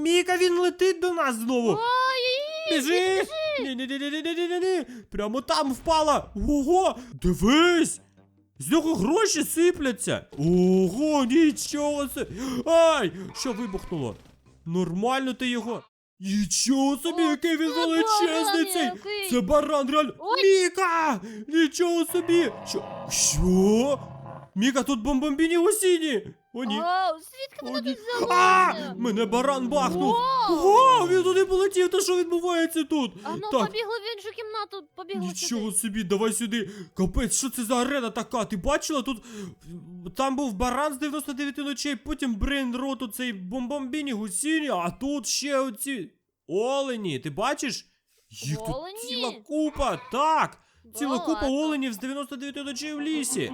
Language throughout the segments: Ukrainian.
Міка, він летить до нас знову. Ой, Біжи! Ні-ні-ні-ні-ні-ні-ні! Прямо там впала! Ого! Дивись! З нього гроші сипляться! Ого, нічого це! Ай! Що вибухнуло? Нормально ти його. Нічого собі, О, який він це величезний баран цей! який. Це баран, реально. Ой. Міка! Нічого собі! Що? Що? Міка, тут бомбомбіні осінні! О, ні. Вау, звідки О, ні. тут А! взялися? Мене баран бахнув! Вау! Ого, він туди полетів, та що відбувається тут? А ну так, побігли в іншу кімнату, побігли Нічого сюди. собі, давай сюди. Капець, що це за арена така? Ти бачила тут? Там був баран з 99 ночей, потім Брейн Рот, оцей бомбомбіні гусіні, а тут ще оці олені. Ти бачиш? Їх тут ціла купа. Так! Ціла Да купа ладно. оленів з 99 ночей в лісі.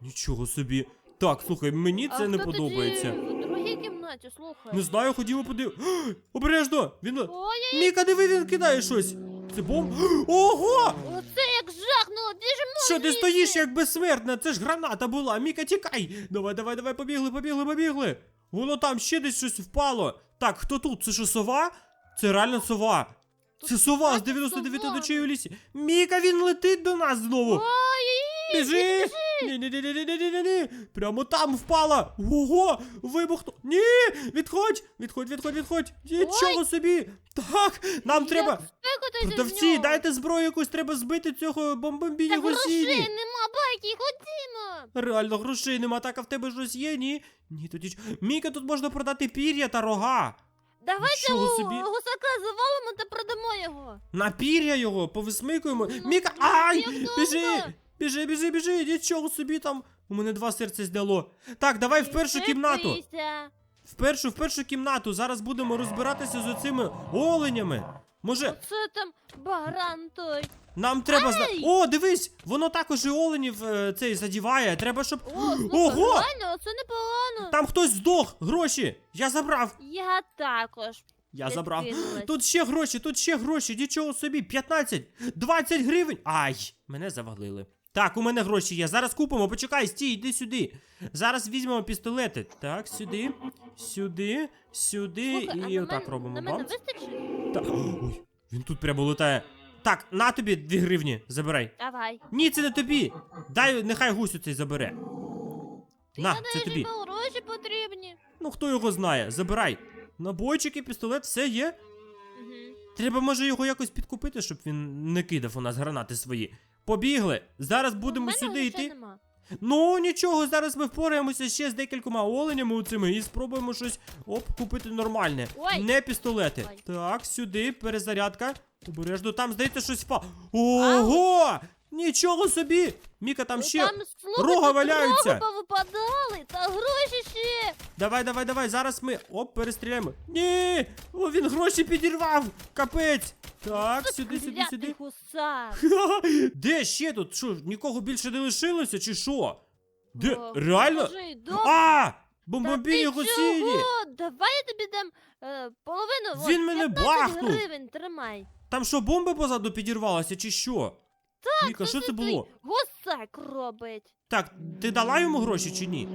Нічого собі. Так, слухай, мені це а не хто подобається. Тоді в другій кімнаті, слухай. Не знаю, ходімо подив. Обережно! Він. Ой, Міка, диви, він кидає щось. Це бомб. Ого! оце як жахнуло, біжимо Що ти звідси. стоїш як безсмертна? Це ж граната була. Міка, тікай! Давай, давай, давай, побігли, побігли, побігли. Воно там ще десь щось впало. Так, хто тут? Це що сова? Це реально сова. Це сова з справді 99 сова. ночей у лісі. Міка, він летить до нас знову. Ой, Біжи! Ні ні ні ні ні ні ні ні Прямо там впала! Ого! Вибухну! Ні! Відходь! Відходь, відходь, відходь! Нічого собі! Так! Нам треба. Продавці, дайте зброю якусь, треба збити цього бомбомбіні Так грошей нема, байки, ходімо. Реально грошей нема, так а в тебе щось є, ні? Ні, тоді. Міка, тут можна продати пір'я та рога. Давайте у собі. гусака завалимо та продамо його. На пір'я його повисмикуємо. Ну, Міка, ай! Біжи! Біжи, біжи, біжи! Нічого собі там. У мене два серця зняло. Так, давай в першу кімнату. В першу, в першу кімнату. Зараз будемо розбиратися з оцими оленями. Може, Оце там баран той. нам треба зна... О, дивись! Воно також і оленів е, цей задіває. Треба, щоб. О, слухай, Ого! реально, оце непогано. Там хтось здох! Гроші! Я забрав! Я також. Я забрав. Підкинулась. Тут ще гроші, тут ще гроші, нічого собі, 15, 20 гривень. Ай, мене завалили. Так, у мене гроші є. Зараз купимо, почекай, стій, йди сюди. Зараз візьмемо пістолети. Так, сюди, сюди, сюди Слухай, а і на отак мен- робимо. На мене Бамс. вистачить? Так. Ой, він тут прямо летає. Так, на тобі 2 гривні, забирай. Давай. Ні, це не тобі. Дай, нехай гусю цей забере. Ти На, це тобі. йому гроші потрібні. Ну хто його знає, забирай. Набойчики, пістолет, все є. Угу. Треба, може, його якось підкупити, щоб він не кидав у нас гранати свої. Побігли. Зараз будемо сюди йти. Нема. Ну нічого, зараз ми впораємося ще з декількома оленями у цими і спробуємо щось оп, купити нормальне. Ой. Не пістолети. Ой. Так, сюди, перезарядка. Обережно, там, здається, щось впало. Ого! Нічого собі! Міка, там Ну, ще. Там, слухай, рога валяються. Роги повипадали, та гроші ще. Давай, давай, давай, зараз ми. Оп, перестріляємо. Ні! О, він гроші підірвав! Капець! Так, сюди, сюди, сюди. гусак. Ха, Де ще тут? Що, нікого більше не лишилося, чи що? Де? О, Реально? Боже. А! Бомбомбіні гусіні! Давай я тобі дам е, половину. Він Ось, мене 15 бахнув. гривень, тримай. Там що, бомба позаду підірвалася, чи що? Так, Міка, що це було? Гусак робить. Так, ти дала йому гроші чи ні?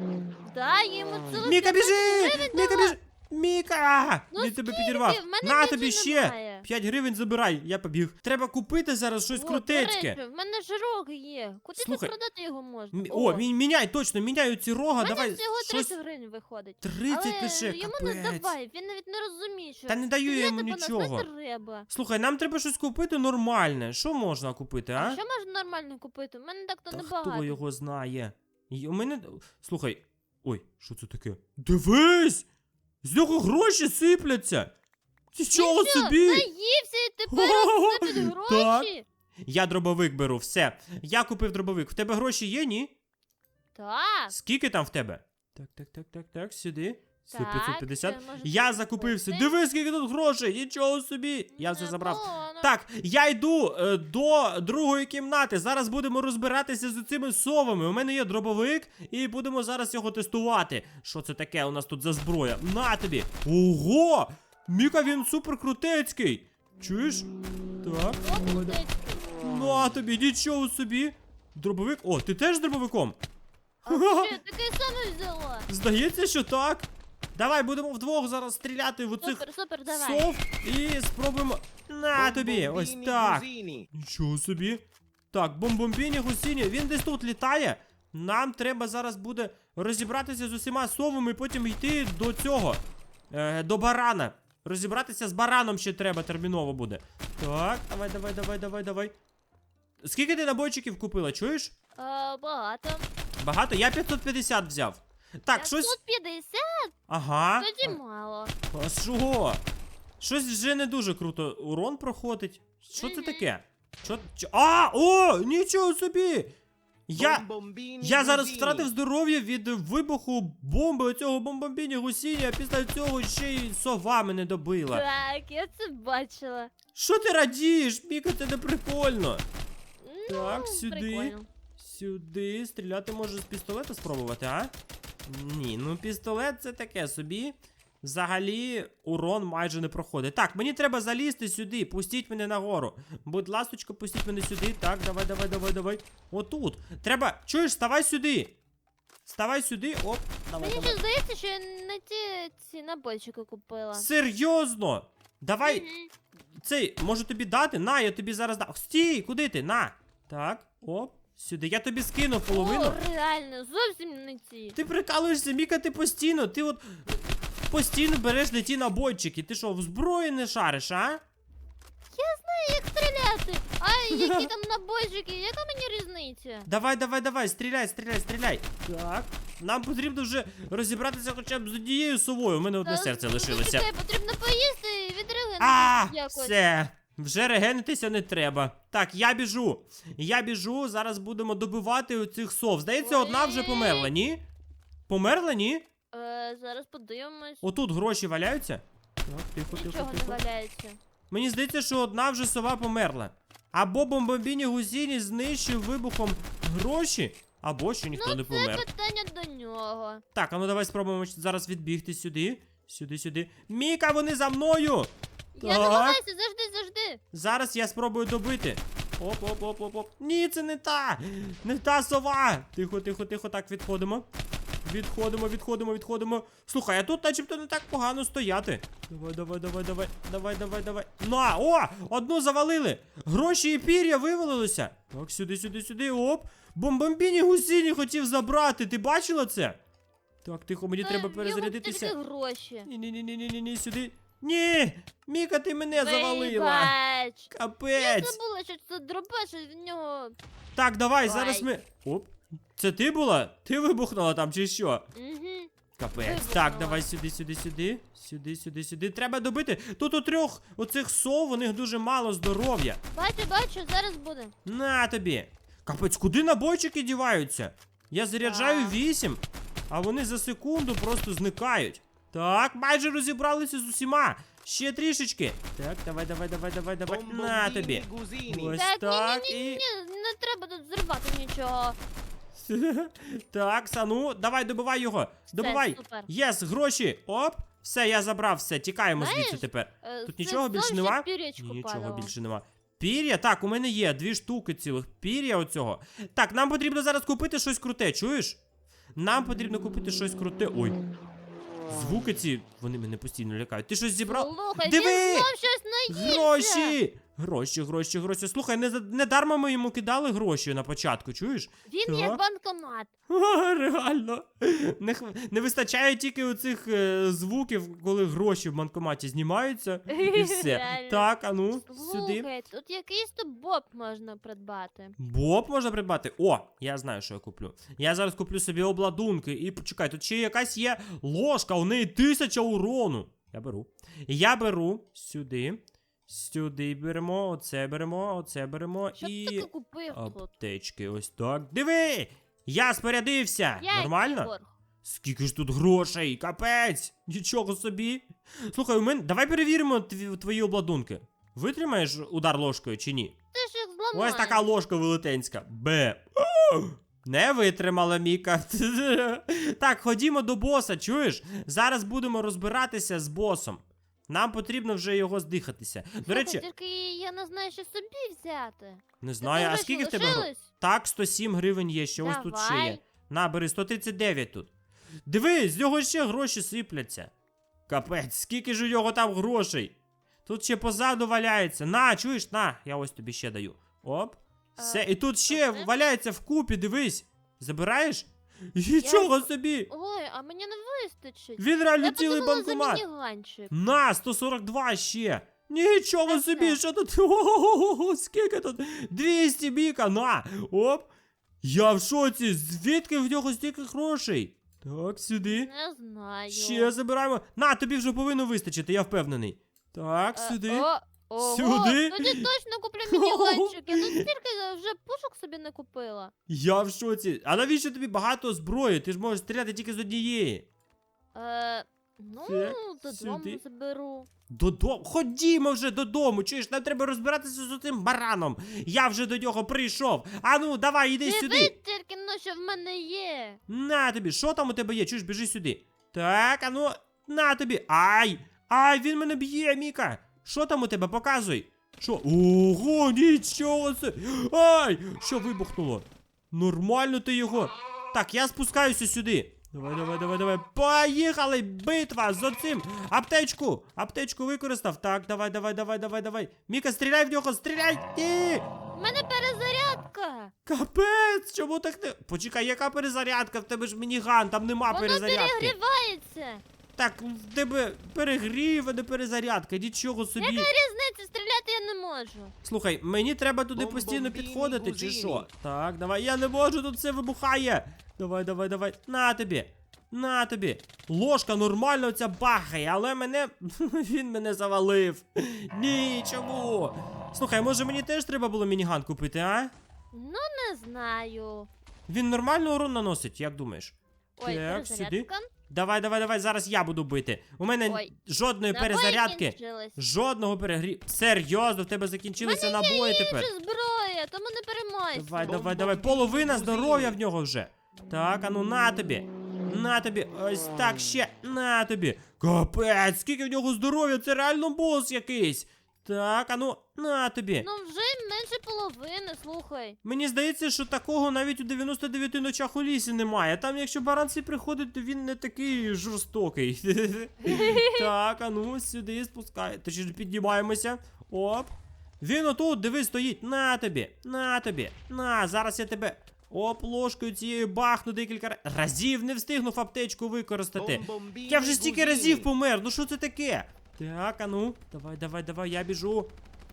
Дай йому цілих Міка, біжи! Міка, біжи! Міка! Ну, Він тебе скільки? підірвав. В мене На більше тобі ще! немає. 5 гривень забирай, я побіг. Треба купити зараз щось О, крутецьке. речі, В мене ж рог є. Куди Слухай, тут продати його можна? Мі- О, мі- міняй, точно, міняй ці рога, мене давай. всього щось... гривень виходить. 30 Але лише, йому не капець. здавай, він навіть не розуміє, що Та не даю я йому стріляти по нас нічого. не треба. Слухай, нам треба щось купити нормальне. Що можна купити, а? А що можна нормально купити? У мене так то Та небагато. хто його знає? І у мене. Слухай. Ой, що це таке? Дивись! З нього гроші сипляться! Ти чого що, собі! наївся і тепер так. гроші? Я дробовик беру, все. Я купив дробовик. В тебе гроші є, ні? Так. Скільки там в тебе? Так, так, так, так, так, сюди. Так, 550. Я закупився. Дивись, Диви, скільки тут грошей! Нічого собі! Я все забрав. Так, я йду е, до другої кімнати. Зараз будемо розбиратися з цими совами. У мене є дробовик, і будемо зараз його тестувати. Що це таке у нас тут за зброя? На тобі! Ого! Міка, він супер крутецький! Чуєш? Так. На тобі, нічого собі! Дробовик. О, ти теж з дробовиком? А що, таке саме взяла? Здається, що так. Давай будемо вдвох зараз стріляти в оцих Супер, супер, давай. сов і спробуємо. На тобі, ось так. Нічого собі. Так, бомбомбіні гусіні, він десь тут літає. Нам треба зараз буде розібратися з усіма совами і потім йти до цього. Е, до барана. Розібратися з бараном ще треба терміново буде. Так, давай, давай, давай, давай, давай. Скільки ти набойчиків купила, чуєш? А, багато. Багато? Я 550 взяв. Так, щось. 550? Ага. Тоді мало. А що? Щось вже не дуже круто. Урон проходить. Що це Мгм. таке? Що? чо- А! О! Нічого собі! Я. Я зараз втратив здоров'я від вибуху бомби оцього бомбомбіні гусіні, а після цього ще й сова мене добила. Так, я це бачила. Що ти радієш? Міка, це не прикольно. Ну, Так, сюди. Прикольно. Сюди стріляти може з пістолета спробувати, а? Ні, ну пістолет це таке собі. Взагалі, урон майже не проходить. Так, мені треба залізти сюди. Пустіть мене нагору. Будь ласточка, пустіть мене сюди. Так, давай, давай, давай, давай. Отут. Треба. Чуєш, ставай сюди. Ставай сюди. Оп. Давай, Мені давай. ще здається, що я не ті ці набойчики купила. Серйозно? Давай. Мгм. Цей, можу тобі дати? На, я тобі зараз дам. Стій, куди ти? На. Так, оп. Сюди. Я тобі скину половину. О, реально, зовсім не ті. Ти прикалуєшся, Міка, ти постійно, ти от постійно береш не ті набойчики. Ти що, в зброї не шариш, а? Я знаю, Як стріляти? А які там набойчики? Яка мені різниця? Давай, давай, давай, стріляй, стріляй, стріляй. Так. Нам потрібно вже розібратися хоча б з однією совою. У мене одне серце ну, лишилося. Чекай, потрібно поїсти і відрегенитися А, якось. все. Вже регенитися не треба. Так, я біжу. Я біжу, зараз будемо добивати оцих сов. Здається, одна вже померла, ні? Померла, ні? Е, зараз подивимось. Отут гроші валяються. Так, тихо, тихо, Нічого не тихо. валяється. Мені здається, що одна вже сова померла. Або бомбомбіні гусіні знищив вибухом гроші, або ще ніхто ну, не це питання до нього. Так, а ну давай спробуємо зараз відбігти сюди. Сюди, сюди. Міка, вони за мною! Я Так. намагаюся, завжди, завжди. Зараз я спробую добити. Оп, оп, оп, оп, оп. Ні, це не та! Не та сова! Тихо, тихо, тихо, так, відходимо. Відходимо, відходимо, відходимо. Слухай, а тут начебто не так погано стояти. Давай, давай, давай, давай, давай, давай, давай. На, о! Одну завалили! Гроші і пір'я вивалилося. Так, сюди, сюди, сюди, оп. Бомбомбіні гусіні хотів забрати. Ти бачила це? Так, тихо, мені Та треба в нього перезарядитися. тільки гроші. Ні, ні, ні, ні, ні, ні, ні, сюди. Ні! Міка, ти мене завалила! Вибач. Я Капець! забула, що це дробаш, і в нього... Так, давай, Давай. зараз ми. Оп. Це ти була? Ти вибухнула там чи що? Угу. Капець. Вибухнула. Так, давай сюди, сюди, сюди. Сюди, сюди, сюди. Треба добити. Тут у трьох оцих сов, у них дуже мало здоров'я. Бачу, бачу, зараз буде. На тобі. Капець, куди набойчики діваються? Я заряджаю Так. вісім, а вони за секунду просто зникають. Так, майже розібралися з усіма. Ще трішечки. Так, давай, давай, давай, давай, давай. На тобі. Ось Так, так ні-ні-ні, і. ні, не треба тут зривати нічого. Так, Сану, давай добивай його. Добивай. супер. Єс, гроші. Оп. Все, я забрав все. Тікаємо Знаєш, звідси тепер. Е, Тут це нічого більше зовсім нема? Нічого падало. більше нема. Пір'я? Так, у мене є дві штуки цілих пір'я оцього. Так, нам потрібно зараз купити щось круте, чуєш? Нам потрібно купити щось круте. Ой. Звуки ці, вони мене постійно лякають. Ти щось зібрав? Слухай, Диви! він знов щось наївся. Гроші! Гроші, гроші, гроші. Слухай, не, за- не дарма ми йому кидали гроші на початку, чуєш? Він Так. як банкомат. Ха, Реально. Не, не вистачає тільки оцих е, звуків, коли гроші в банкоматі знімаються. І все. Реально. Так, а ну, сюди. Слухай, тут якийсь то боб можна придбати. Боб можна придбати. О, я знаю, що я куплю. Я зараз куплю собі обладунки. І почекай, тут ще якась є ложка, у неї тисяча урону. Я беру. Я беру сюди. Сюди беремо, оце беремо, оце беремо Що і. ти таке купив тут? Аптечки, ось так. Диви! Я спорядився! П'ять Нормально? ігор. Скільки ж тут грошей? Капець! Нічого собі. Слухай, у мене. Давай перевіримо тві- твої обладунки. Витримаєш удар ложкою чи ні? Ти ж їх зламаєш. Ось така ложка велетенська. Бе. Не витримала Міка. так, ходімо до боса, чуєш? Зараз будемо розбиратися з босом. Нам потрібно вже його здихатися. До речі, Тільки я не знаю, що собі взяти. не знаю, а скільки в тебе? гро- Так, 107 гривень є, ще ось тут ще є. На, бери 139 тут. Диви, з нього ще гроші сипляться. Капець, скільки ж у нього там грошей? Тут ще позаду валяється. На, чуєш, на, я ось тобі ще даю. Оп. Все, Е, і тут ще валяється вкупі, дивись. Забираєш? Нічого собі! Ой, а мені не вистачить. Він реально Я цілий подумала за банкомат. мініганчик. На, 142 ще. Нічого Це собі, все. що тут? Ого, скільки тут? 200 біка, на. Оп. Я в шоці. Звідки в нього стільки грошей? Так, сюди. Не знаю. Ще забираємо. На, тобі вже повинно вистачити, я впевнений. Так, Е, сюди. О, ого, Сюди. Тоді точно куплю мініганчик. Я тут стільки вже пушок собі не купила. Я в шоці. А навіщо тобі багато зброї? Ти ж можеш стріляти тільки з однієї. Е, ну, Так, додому сюди. заберу. Додому. Ходімо вже додому. Чуєш, нам треба розбиратися з цим бараном. Я вже до нього прийшов. Ану, давай, іди Дивись сюди. тільки на що в мене є. На тобі, що там у тебе є? Чуєш, біжи сюди. Так, ану, на тобі. Ай! Ай, він мене б'є, Міка. Що там у тебе? Показуй. Що? Ого, нічого це. Ай! Що вибухнуло? Нормально ти його. Так, я спускаюся сюди. Давай, давай, давай, давай. Поїхали! Битва з оцим! Аптечку! Аптечку використав. Так, давай, давай, давай, давай, давай. Міка, стріляй в нього, стріляй! Ні! В мене перезарядка. Капець, чому так не. Почекай, яка перезарядка? В тебе ж мініган, там нема Воно перезарядки. перегрівається. Так, в тебе перегрів, а не перезарядка, нічого собі. Яка різниця? Стріляти я не можу. Слухай, мені треба туди постійно підходити, чи що? Так, давай, я не можу, тут все вибухає. Давай, давай, давай. На тобі. На тобі. Ложка нормально ця бахає, але мене. Він мене завалив. Ні, чому? Слухай, може мені теж треба було мініган купити, а? Ну, не знаю. Він нормально урон наносить, як думаєш? Ой, Так, сюди. перезарядка. Давай, давай, давай, зараз я буду бити. У мене Ой. жодної Набої перезарядки, кінчились. жодного перегрі. Серйозно, в тебе закінчилися набої тепер. Інша зброя, тому не переймайся. Давай, давай, давай. Половина здоров'я в нього вже. Так, а ну на тобі. На тобі. Ось так ще. На тобі. Капець, скільки в нього здоров'я, це реально бос якийсь. Так, а ну, на тобі. Ну вже менше половини, слухай. Мені здається, що такого навіть у 99 ночах у лісі немає. Там, якщо баранці приходить, то він не такий жорстокий. так, а ну сюди спускай. Точніше, піднімаємося. Оп. Він отут, диви, стоїть. На тобі, на тобі. На, зараз я тебе. Оп, ложкою цією бахну декілька ра- разів. Не встигнув аптечку використати. Я вже стільки разів помер. Ну що це таке? Так, а ну, давай, давай, давай, я біжу.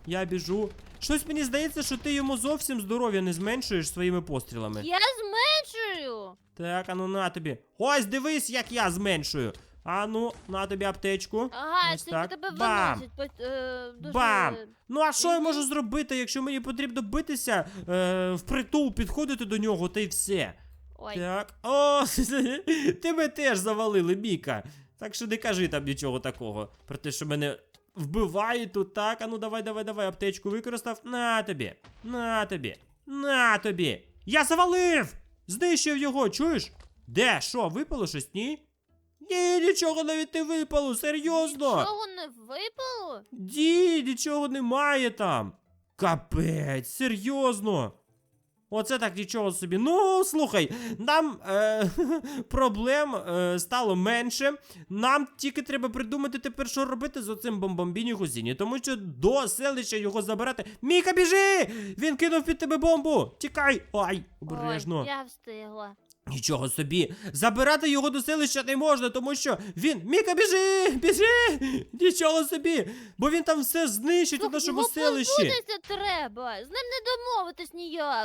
Я біжу. Щось мені здається, що ти йому зовсім здоров'я не зменшуєш своїми пострілами. Я зменшую. Так, а ну на тобі. Ось дивись, як я зменшую. А ну, на тобі аптечку. Ага, Ось це так. тебе Бам! виносить. по- е, дуже... Бам! Ну а що я можу зробити, якщо мені потрібно битися е, впритул, підходити до нього, та й все. Ой, Так. О, тебе теж завалили, Міка. Так що не кажи там нічого такого. Про те, що мене вбивають тут, так. А ну давай, давай, давай, аптечку використав. На тобі. На тобі. На тобі. Я завалив! Знищив його, чуєш? Де? Що, випало щось? Ні? Ні, нічого навіть не випало, серйозно. нічого не випало? Ді, нічого немає там. Капець, серйозно. Оце так нічого собі. Ну, слухай, нам е, проблем е, стало менше. Нам тільки треба придумати тепер, що робити з оцим бомбомбіні Гузіні. Тому що до селища його забирати. Міка, біжи! Він кинув під тебе бомбу! Тікай! Ай, обережно. Ой, я встигла. Нічого собі. Забирати його до селища не можна, тому що він. Міка, біжи! Біжи! Нічого собі! Бо він там все знищить у нашому його селищі. треба. З ним не домовитись ніяк.